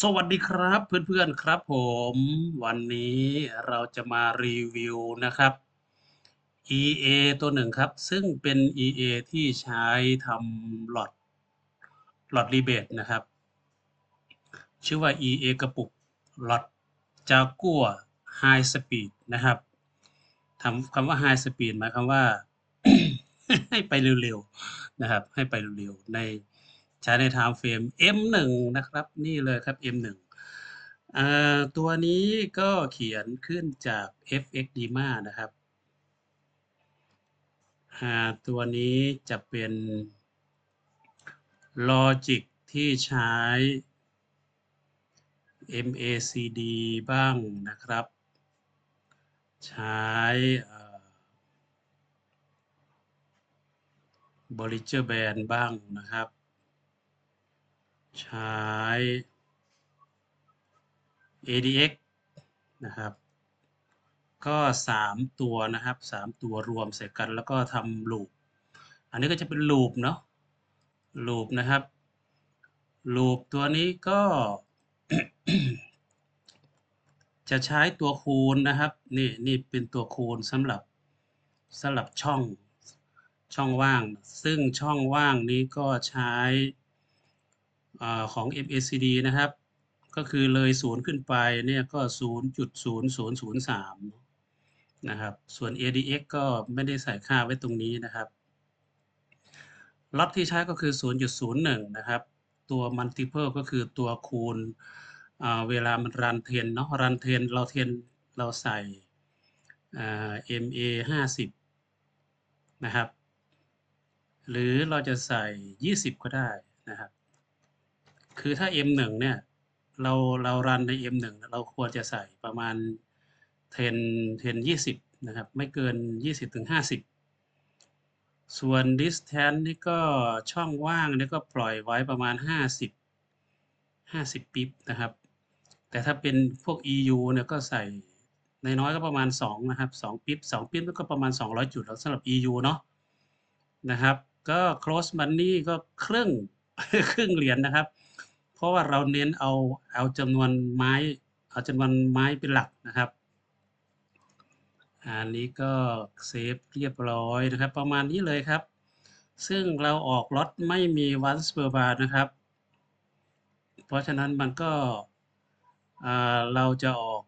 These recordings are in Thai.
สวัสดีครับเพื่อนๆครับผม วันนี้เราจะมารีวิวนะครับ EA ตัวหนึ่งครับ ซึ่งเป็น EA ที่ใช้ทำหลอดหลอดรีเบทนะครับ ชื่อว่า EA กระปุกหลอดจากัว High Speed นะครับทำคำว่า High Speed หมายความว่า ให้ไปเร็วๆนะครับ ให้ไปเร็วๆใน ใช้ใน time frame M1 นะครับ นี่เลยครับ M1 อ่าตัวนี้ก็เขียนขึ้นจาก FX Dima นะครับ ตัวนี้จะเป็น Logic ที่ใช้ MACD บ้างนะครับ ใช้บริเจอร์แบนบ้างนะครับ ใช้ ADX นะครับ ก็สามตัวนะครับสามตัวรวมใส่กันแล้วก็ทำลูป อันนี้ก็จะเป็นลูปเนาะลูปนะครับลูปตัวนี้ก็จะใช้ตัวคูณนะครับ นี่นี่เป็นตัวคูณสำหรับสำหรับช่องช่องว่าง ซึ่งช่องว่างนี้ก็ใช้ อของ MACD นะครับ ก็คือเลยศูนย์ขึ้นไปเนี่ยก็ 0.0003 นะครับ ส่วน ADX ก็ไม่ได้ใส่ค่าไว้ตรงนี้นะครับล็อตที่ใช้ก็คือ 0.01 นะครับ ตัว multiple ก็คือตัวคูณเวลามันรันเทนเนาะรันเทนเราเทนเราใส่ MA 50 นะครับ หรือเราจะใส่ 20 ก็ได้นะครับ คือถ้า M1 เนี่ยเราเรารันใน M1 เราควรจะใส่ประมาณ 10 10 20 นะครับ ไม่เกิน 20ถึง50 ส่วน distance นี่ก็ช่องว่างนี่ก็ปล่อยไว้ประมาณ 50 50 ปิ๊บนะครับ แต่ถ้าเป็นพวก EU เนี่ยก็ใส่ในน้อยก็ประมาณ 2 นะครับ 2 ปิ๊บ2ปิ๊บก็ประมาณ 200 จุดแล้วสำหรับ EU เนาะนะครับ ก็ close money ก็ครึ่ง ครึ่งเหรียญนะครับ เพราะว่าเราเน้นเอาเอาจำนวนไม้เอาจำนวนไม้เป็นหลักนะครับ อันนี้ก็เซฟเรียบร้อยนะครับ ประมาณนี้เลยครับ ซึ่งเราออกล็อตไม่มีวันสเปอร์บาร์นะครับ เพราะฉะนั้นมันก็เราจะออก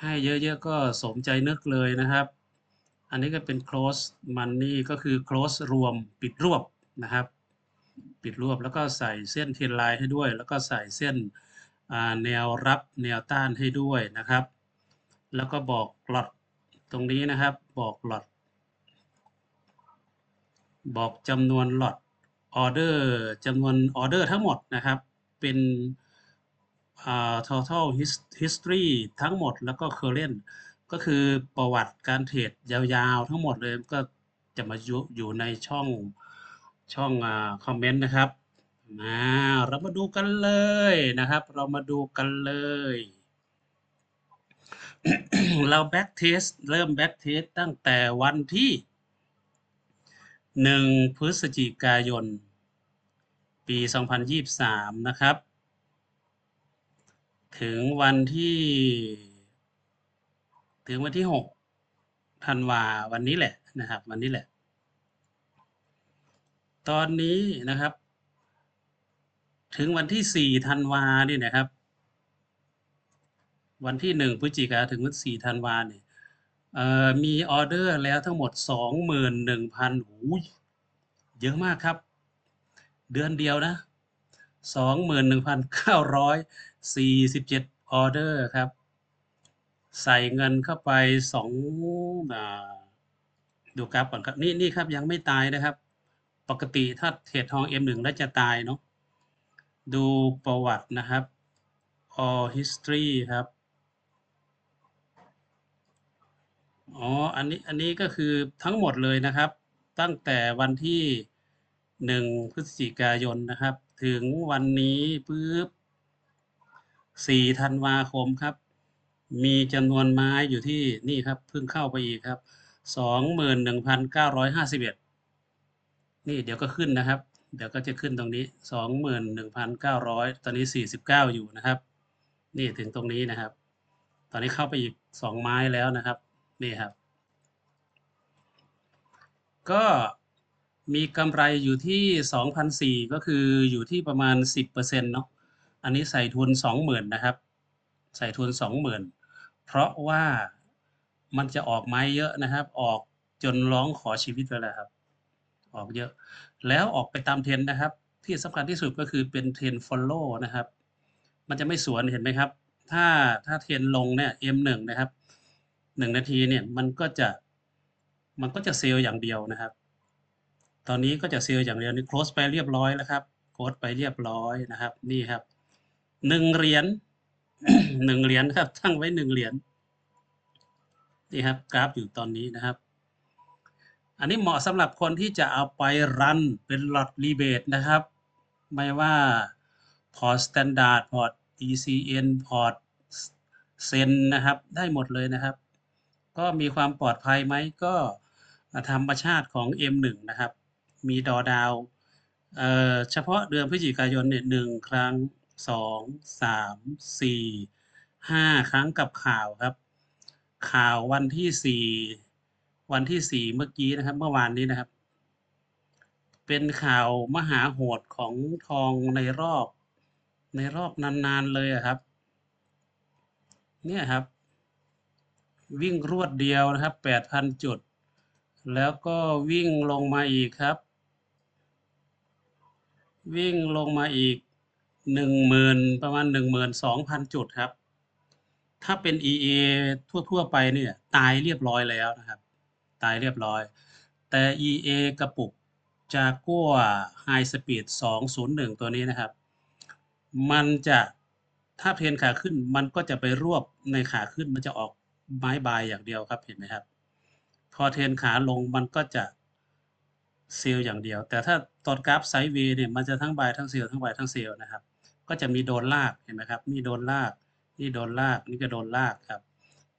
ให้เยอะๆก็สมใจนึกเลยนะครับ อันนี้ก็เป็น close money ก็คือ close รวมปิดรวบนะครับ ปิดรวบ แล้วก็ใส่เส้นเทนไลน์ให้ด้วย แล้วก็ใส่เส้นแนวรับแนวต้านให้ด้วยนะครับ แล้วก็บอกหลอดตรงนี้นะครับ บอกหลอด บอกจำนวนหลอดออเดอร์จำนวนออเดอร์ทั้งหมดนะครับ เป็น total history ทั้งหมดแล้วก็ current ก็คือประวัติการเทรดยาวๆ ทั้งหมดเลยก็จะมาอยู่ในช่อง ช่องคอมเมนต์นะครับมาเรามาดูกันเลยนะครับ เรามาดูกันเลย เราแบ็กเทสเริ่มแบ็กเทสตั้งแต่วันที่1พฤศจิกายน ปี 2023 นะครับ ถึงวันที่ ถึงวันที่ 6 ธันวาวันนี้แหละนะครับ วันนี้แหละ ตอนนี้นะครับ ถึงวันที่4ธันวาเนี่ยนะครับ วันที่หนึ่งพฤศจิกาถึงวันสี่ธันวาเนี่ยมีออเดอร์แล้วทั้งหมดสองหมื่นหนึ่งพันหูเยอะมากครับ เดือนเดียวนะสองหมื่นหนึ่งพันเก้าร้อยสี่สิบเจ็ดออเดอร์ครับ ใส่เงินเข้าไปสองดูกราฟก่อนครับ นี่นี่ครับยังไม่ตายนะครับ ปกติถ้าเทรดทอง M1 แล้วจะตายเนาะดูประวัตินะครับ all history ครับ อ๋อ อันนี้ อันนี้ก็คือทั้งหมดเลยนะครับ ตั้งแต่วันที่หนึ่งพฤศจิกายนนะครับ ถึงวันนี้ปุ๊บสี่ธันวาคมครับ มีจำนวนไม้อยู่ที่นี่ครับ เพิ่งเข้าไปอีกครับสองหมื่ นี่เดี๋ยวก็ขึ้นนะครับ เดี๋ยวก็จะขึ้นตรงนี้สองหมื่นหนึ่งพันเก้าร้อยตอนนี้สี่สิบเก้าอยู่นะครับ นี่ถึงตรงนี้นะครับ ตอนนี้เข้าไปอีกสองไม้แล้วนะครับ นี่ครับ ก็มีกำไรอยู่ที่สองพันสี่ก็คืออยู่ที่ประมาณสิบเปอร์เซ็นต์เนาะ อันนี้ใส่ทุนสองหมื่นนะครับ ใส่ทุนสองหมื่นเพราะว่ามันจะออกไม้เยอะนะครับ ออกจนร้องขอชีวิตไปแล้วครับ ออกเยอะ แล้วออกไปตามเทรนนะครับ ที่สำคัญที่สุดก็คือเป็นเทรนด์ follow นะครับ มันจะไม่สวนเห็นไหมครับ ถ้าถ้าเทรนลงเนี่ย M1 นะครับหนึ่งนาทีเนี่ยมันก็จะมันก็จะเซลล์อย่างเดียวนะครับ ตอนนี้ก็จะเซลล์อย่างเดียวนี่ close ไปเรียบร้อยแล้วครับ close ไปเรียบร้อยนะครับ นี่ครับหนึ่งเหรียญหนึ่งเหรียญครับ ตั้งไว้หนึ่งเหรียญนี่ครับ กราฟอยู่ตอนนี้นะครับ อันนี้เหมาะสำหรับคนที่จะเอาไปรันเป็นหลอดรีเบทนะครับ ไม่ว่าพอร์ตสแตนดาร์ดพอร์ต ECN พอร์ตเซนนะครับ ได้หมดเลยนะครับ ก็มีความปลอดภัยไหมก็ธรรมชาติของ M1 นะครับ มีดอดาวเเฉพาะเดือนพฤศจิกายนเนี่ยหนึ่งครั้งสองสามสี่ห้าครั้งกับข่าวครับ ข่าววันที่สี่ วันที่สี่เมื่อกี้นะครับ เมื่อวานนี้นะครับ เป็นข่าวมหาโหดของทองในรอบ ในรอบนานๆเลยครับ เนี่ยครับ วิ่งรวดเดียวนะครับแปดพันจุด แล้วก็วิ่งลงมาอีกครับ วิ่งลงมาอีกหนึ่งหมื่นประมาณหนึ่งหมื่นสองพันจุดครับถ้าเป็น EA ทั่ว ๆ ไปเนี่ย ตายเรียบร้อยแล้วนะครับ ตายเรียบร้อย แต่ EA กระปุกจากัว High Speed 201 ตัวนี้นะครับ มันจะถ้าเทนขาขึ้นมันก็จะไปรวบในขาขึ้นมันจะออกไม้บายอย่างเดียวครับเห็นไหมครับ พอเทรนขาลงมันก็จะเซลล์อย่างเดียว แต่ถ้าตอนกราฟไซด์เวย์เนี่ยมันจะทั้งบายทั้งเซลล์ทั้งบายทั้งเซลล์นะครับ ก็จะมีโดนลากเห็นไหมครับนี่โดนลาก นี่โดนลากนี่ก็โดนลากครับ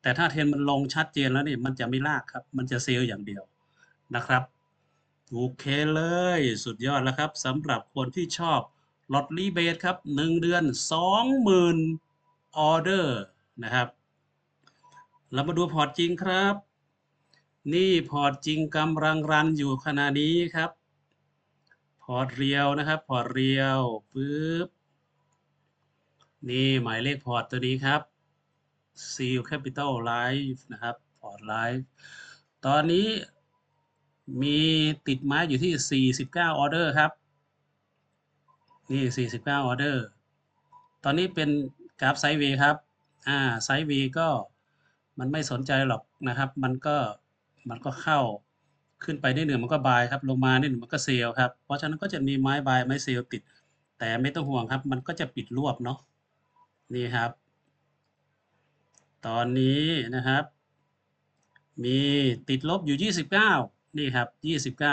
แต่ถ้าเทรนมันลงชัดเจนแล้วนี่มันจะไม่ลากครับ มันจะเซลล์อย่างเดียวนะครับโอเคเลยสุดยอดแล้วครับสำหรับคนที่ชอบลอตรีเบสครับหนึ่งเดือนสองหมื่นออเดอร์นะครับเรามาดูพอร์ตจริงครับ นี่พอร์ตจริงกำลังรันอยู่ขณะนี้ครับ พอร์ตเรียวนะครับ พอร์ตเรียวปึ๊บนี่หมายเลขพอร์ตตัวนี้ครับ Seal Capital Life นะครับพอร์ต Life ตอนนี้มีติดไม้อยู่ที่ 49 ออเดอร์ครับ นี่ 49 ออเดอร์ ตอนนี้เป็นกราฟไซด์เวย์ครับ อ่า ไซด์เวย์ก็มันไม่สนใจหรอกนะครับ มันก็ มันก็เข้าขึ้นไปนิดหนึ่งมันก็บายครับ ลงมานิดหนึ่งมันก็เซลครับ เพราะฉะนั้นก็จะมีไม้บายไม้เซลติด แต่ไม่ต้องห่วงครับ มันก็จะปิดรวบเนาะ นี่ครับ ตอนนี้นะครับ มีติดลบอยู่ 29 นี่ครับ 29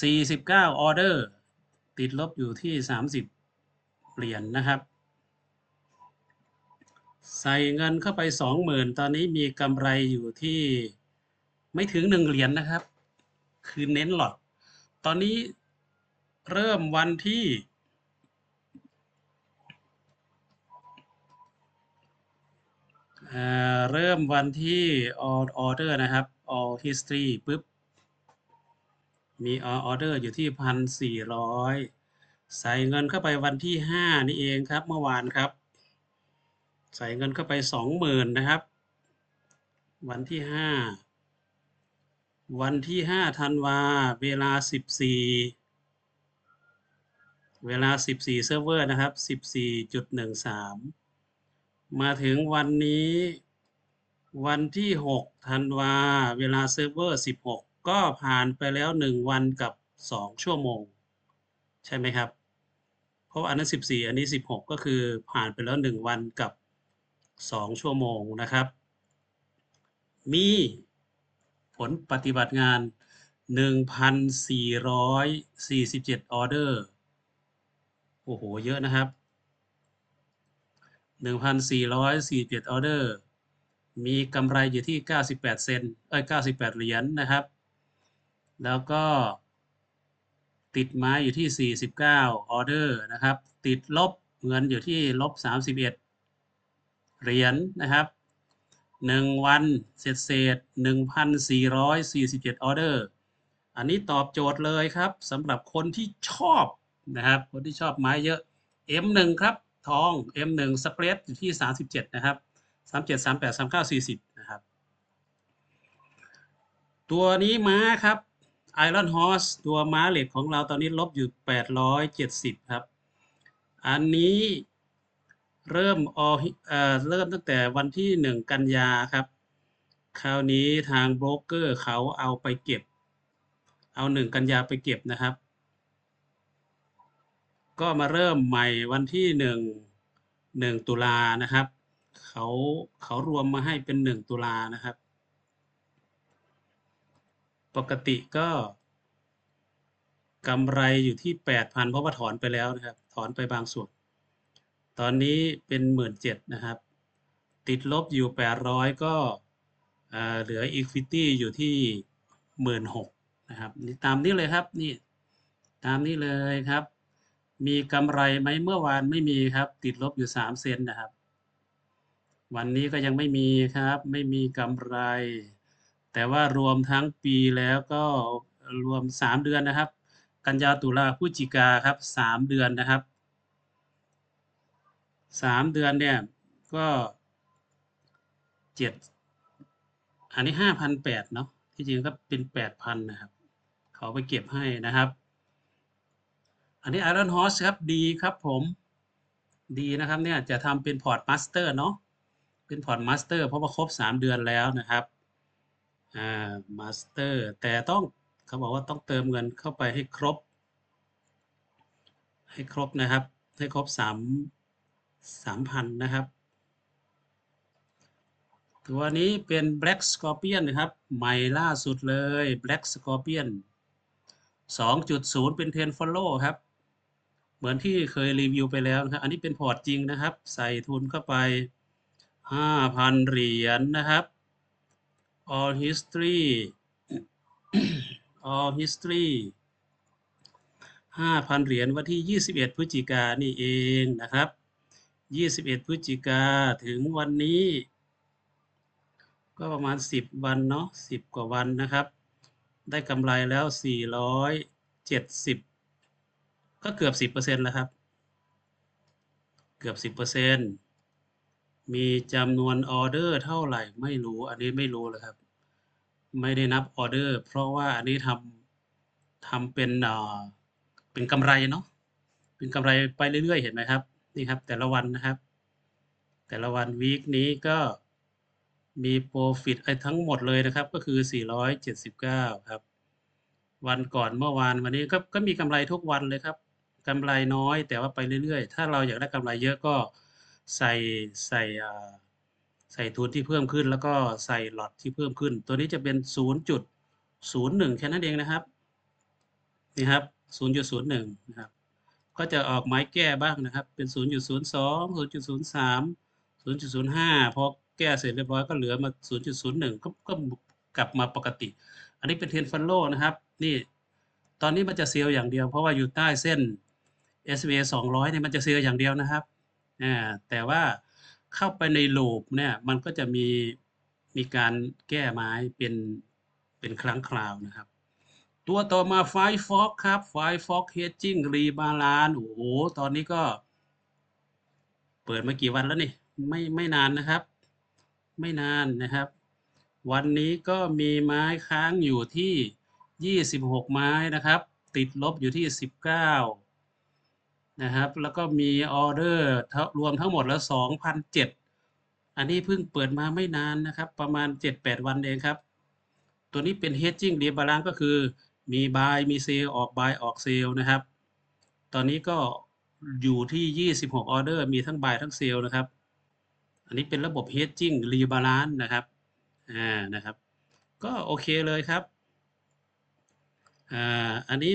49ออเดอร์ติดลบอยู่ที่ 30 เหรียญนนะครับ ใส่เงินเข้าไป 20,000 ตอนนี้มีกำไรอยู่ที่ไม่ถึง 1 เหรียญนนะครับ คือเน้นหลอด ตอนนี้เริ่มวันที่ เริ่มวันที่ all order นะครับ all history ปุ๊บ มี all order อยู่ที่พันสี่ร้อยใส่เงินเข้าไปวันที่ห้านี่เองครับเมื่อวานครับ ใส่เงินเข้าไปสองหมื่นนะครับ วันที่ห้าวันที่ห้าธันวาเวลาสิบสี่เวลา 14 เซิร์ฟเวอร์นะครับ 14.13 มาถึงวันนี้วันที่หกธันวา เวลาเซิร์ฟเวอร์สิบหกก็ผ่านไปแล้วหนึ่งวันกับสองชั่วโมง ใช่ไหมครับ เพราะอันนั้นสิบสี่อันนี้สิบหกก็คือผ่านไปแล้วหนึ่งวันกับสองชั่วโมงนะครับ มีผลปฏิบัติงานหนึ่งพันสี่ร้อยสี่สิบเจ็ดออเดอร์ โอ้โห เยอะนะครับ หนึ่งพันสี่ร้ออเดอร์ มีกำไรอยู่ที่เก้าสิบแปดเซนเอ้ยเก้าสิบแปดเหรียญนนะครับ แล้วก็ติดไม้อยู่ที่ 49 ออเดอร์นะครับ ติดลบเงินอยู่ที่ลบ 31 เหรียญนะครับ 1 วันเศษเศษ1,447 ออเดอร์ อันนี้ตอบโจทย์เลยครับสำหรับคนที่ชอบนะครับ คนที่ชอบไม้เยอะ M1 ครับ ทอง M1 สเปรดอยู่ที่ 37 นะครับ 37 38 39 40 นะครับ ตัวนี้ม้าครับ Iron Horse ตัวม้าเหล็กของเราตอนนี้ลบอยู่ 870 ครับ อันนี้เริ่มออเอ่อเริ่มตั้งแต่วันที่ 1 กันยาครับ คราวนี้ทางโบรกเกอร์เขาเอาไปเก็บ เอา 1 กันยาไปเก็บนะครับ ก็มาเริ่มใหม่วันที่1 1ตุลานะครับ เขาเขารวมมาให้เป็น1ตุลานะครับ ปกติก็กำไรอยู่ที่8,000เพราะว่าถอนไปแล้วนะครับ ถอนไปบางส่วน ตอนนี้เป็น17,000นะครับ ติดลบอยู่800ก็เอ่อเหลือ Equity อยู่ที่16,000นะครับนี่ตามนี้เลยครับนี่ตามนี้เลยครับ มีกำไรไหมเมื่อวานไม่มีครับ ติดลบอยู่3เซนนะครับ วันนี้ก็ยังไม่มีครับ ไม่มีกำไร แต่ว่ารวมทั้งปีแล้วก็รวม3เดือนนะครับ กันยาตุลาพฤศจิกาครับ3เดือนนะครับ3เดือนเนี่ยก็เจ็ดอันนี้ห้าพันแปดเนาะที่จริงก็เป็นแปดพันนะครับ เขาไปเก็บให้นะครับ อันนี้ Iron Horse ครับดีครับผมดีนะครับเนี่ยจะทำเป็นพอร์ตมาสเตอร์เนาะเป็นพอร์ตมาสเตอร์เพราะว่าครบ 3 เดือนแล้วนะครับอ่ามาสเตอร์แต่ต้องเขาบอกว่าต้องเติมเงินเข้าไปให้ครบ ให้ครบนะครับ ให้ครบ 3 3,000 นะครับ ตัวนี้เป็น Black Scorpion นะครับ ใหม่ล่าสุดเลย Black Scorpion 2.0 เป็น10 follow ครับ เหมือนที่เคยรีวิวไปแล้วนะครับ อันนี้เป็นพอร์ตจริงนะครับ ใส่ทุนเข้าไป 5,000 เหรียญนนะครับ all history all history 5,000 เหรียญวันที่ 21 พฤศจิกายนนี่เองนะครับ 21 พฤศจิกาถึงวันนี้ ก็ประมาณ 10 วันเนาะ10 กว่าวันนะครับ ได้กำไรแล้ว 470 ก็เกือบ10%แล้วครับ เกือบ10%มีจำนวนออเดอร์เท่าไหร่ไม่รู้ อันนี้ไม่รู้เลยครับ ไม่ได้นับออเดอร์ เพราะว่าอันนี้ทำทำเป็นเอ่อเป็นกำไรเนาะเป็นกำไรไปเรื่อยๆ เห็นไหมครับ นี่ครับ แต่ละวันนะครับ แต่ละวันวีคนี้ก็มีโปรฟิตไอ้ทั้งหมดเลยนะครับ ก็คือ 479 ครับ วันก่อนเมื่อวานวันนี้ก็ก็มีกำไรทุกวันเลยครับ กำไรน้อย แต่ว่าไปเรื่อยๆ ถ้าเราอยากได้กำไรเยอะก็ใส่ใส่ใส่ทุนที่เพิ่มขึ้น แล้วก็ใส่หลอตที่เพิ่มขึ้น ตัวนี้จะเป็น 0.01 แค่นั้นเองนะครับนี่ครับ 0.01 นะครับ ก็จะออกไม้แก้บ้างนะครับ เป็น 0.02 0.03 0.05 พอแก้เสร็จเรียบร้อยก็เหลือมา 0.01 ก็ก็กลับมาปกติ อันนี้เป็นเทนฟันโลนะครับ นี่ ตอนนี้มันจะเซลล์อย่างเดียวเพราะว่าอยู่ใต้เส้น SMA 200เนี่ยมันจะเซลล์อย่างเดียวนะครับอ่แต่ว่าเข้าไปในลูปเนี่ยมันก็จะมีมีการแก้ไม้เป็นเป็นครั้งคราวนะครับ ตัวต่อมาไฟฟอกครับไฟฟอกเฮดจิ้งรีบาลานโอ้โหตอนนี้ก็ เปิดมากี่วันแล้วนี่ไม่ไม่นานนะครับ ไม่นานนะครับ วันนี้ก็มีไม้ค้างอยู่ที่ 26 ไม้นะครับ ติดลบอยู่ที่ 19 นะครับ แล้วก็มีออเดอร์รวมทั้งหมดแล้ว2,007อันนี้เพิ่งเปิดมาไม่นานนะครับ ประมาณ 7-8 วันเองครับ ตัวนี้เป็น hedging rebalance ก็คือมี buy มี sell ออก buy ออก sell นะครับ ตอนนี้ก็อยู่ที่ 26 ออเดอร์มีทั้ง buy ทั้ง sell นะครับ อันนี้เป็นระบบ hedging rebalance นะครับ อ่า นะครับ ก็โอเคเลยครับ อ่า อันนี้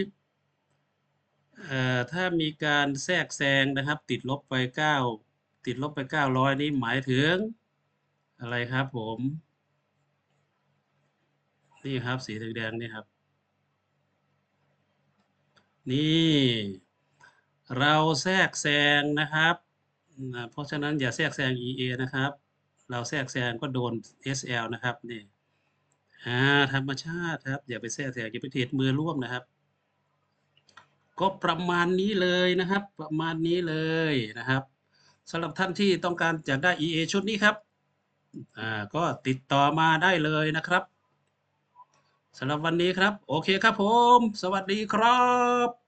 ถ้ามีการแทรกแซงนะครับ ติดลบไป 9 ติดลบไป 900 นี่หมายถึง อะไรครับผม นี่ครับสีแดงๆนี่ครับ นี่ เราแทรกแซงนะครับ เพราะฉะนั้นอย่าแทรกแซง EA นะครับ เราแทรกแซงก็โดน SL นะครับนี่ธรรมชาติครับ อย่าไปแทรกแซงอย่าไปเทรดมือร่วมนะครับ ก็ประมาณนี้เลยนะครับ ประมาณนี้เลยนะครับสำหรับท่านที่ต้องการจะได้ EA ชุดนี้ครับอ่าก็ติดต่อมาได้เลยนะครับสำหรับวันนี้ครับ โอเคครับผม สวัสดีครับ